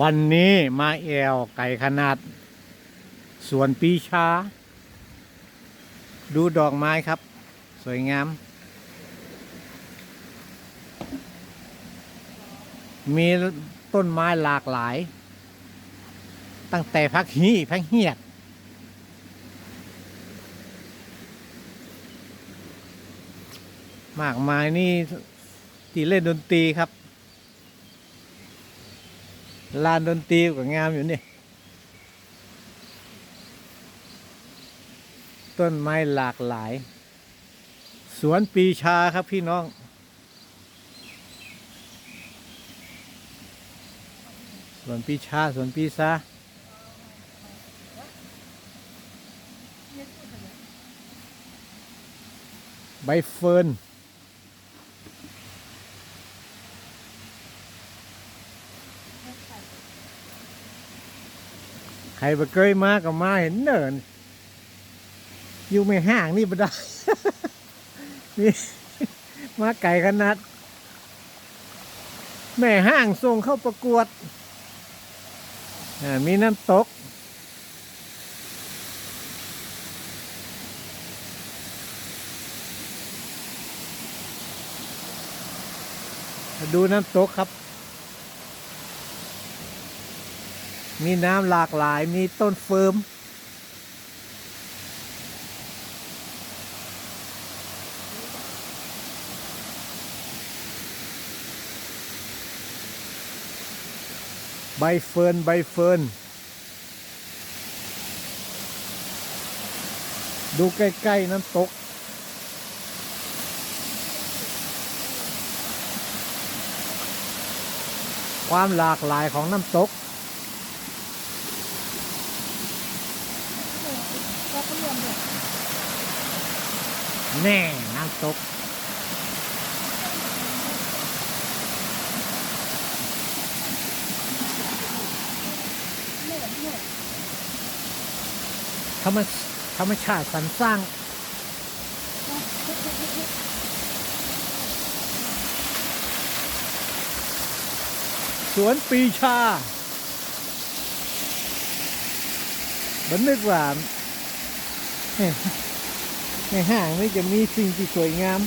วันนี้มาแอวไก่ขนาด สวนปีชา ดูดอกไม้ครับ สวยงาม มีต้นไม้หลากหลาย ตั้งแต่พักฮีพักเหียด มากมายนี่ที่เล่นดนตรีครับ ลานดนตรีก็งามอยู่นี่ ต้นไม้หลากหลาย สวนปีชาครับพี่น้อง สวนปีชา สวนปีซาใบเฟิร์น ใครบ่เคยมาก็มาเห็นเนินอยู่ไม่ห่างนี่บ่ได้นี่มาไก่ขนาด แม่ห้างส่งเข้าประกวด มีน้ำตก ดูน้ำตกครับ มีน้ำหลากหลาย มีต้นเฟิร์ม ใบเฟิร์น ใบเฟิร์น ดูใกล้ ๆ น้ำตกความหลากหลายของน้ำตก แน่น้ำตก ธรรมธรรมชาติสรรสร้าง สวนปีชาบันนึกว่า ในห้างนี่จะมีสิ่งที่สวยงาม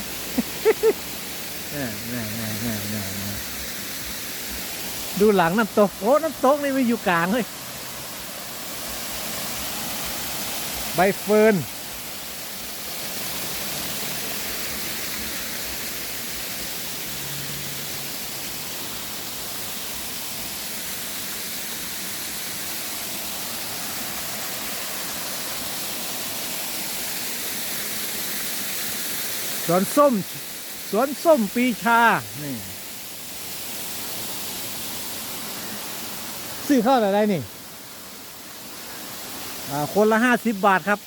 น่าน่าน่าน่าน่าน่าดูหลังน้ำตก โอ้น้ำตกนี่มันอยู่กลางเลย ใบเฟิร์น สวนส้ม สวนส้มปีชา นี่ซื้อเข้าอะไรนี่คนละห้าสิบบาทครับ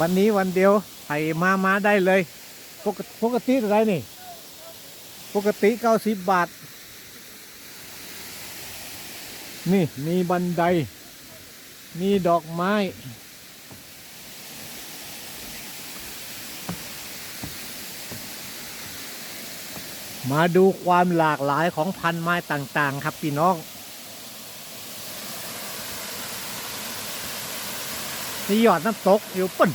วันนี้วันเดียวใครมามาได้เลย ปกปกติอะไรนี่ ปกติเก้าสิบบาท นี่มีบันได มีดอกไม้ มาดูความหลากหลายของพันไม้ต่างๆ ครับพี่น้อง นี่ยอดน้ำตกอยู่ปุ่น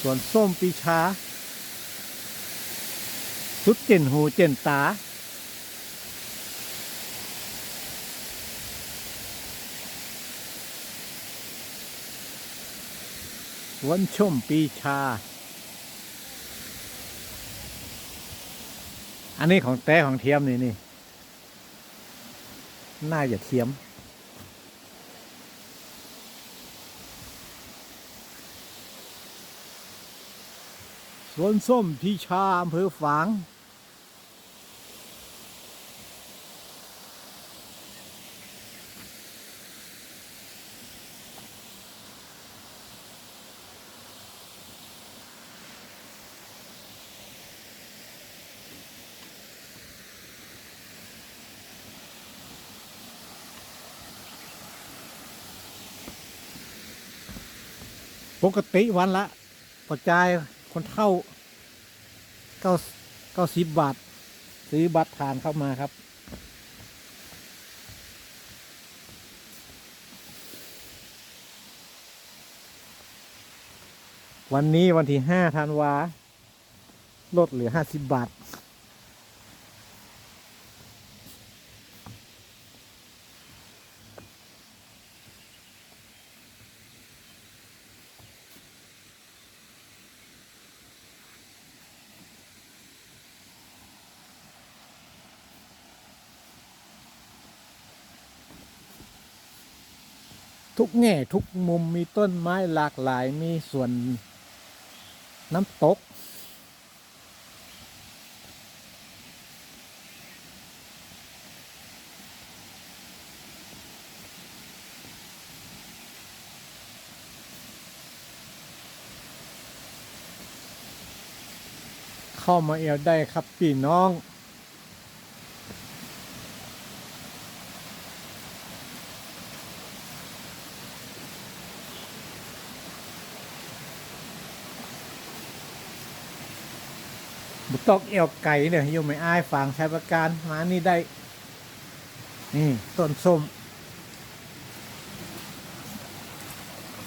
ส่วนส้มปีชา สุดเจนหูเจนตา สวนชมปีชา อันนี้ของแต้ของเทียมนี่นี่ น่าจะเทียม สวนส้มพีชาอำเภอฝาง ปกติวันละกระจายคนเท่าเก้าเก้าสิบบาท ซื้อบัตรทานเข้ามาครับ วันนี้วันที่ห้าธันวาลดเหลือห้าสิบบาท ทุกแง่ทุกมุมมีต้นไม้หลากหลายมีส่วนน้ำตก เข้ามาเอวได้ครับพี่น้อง บุตอกเอวไก่เนี่ยยูไม่อายฝังใช้ประการมานี่ได้ นี่ต้นส้ม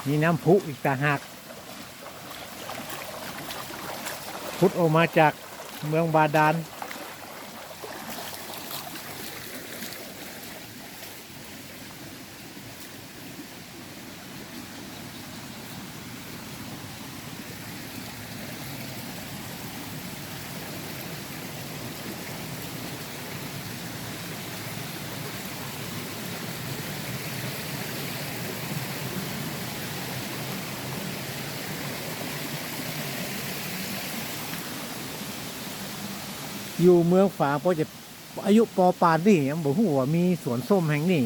มีน้ำพุอีกต่างหากพุทธออกมาจากเมืองบาดาล อยู่เมืองฝางพอจะอายุปอปานนี่ยังบอกว่ามีสวนส้มแห่งนี้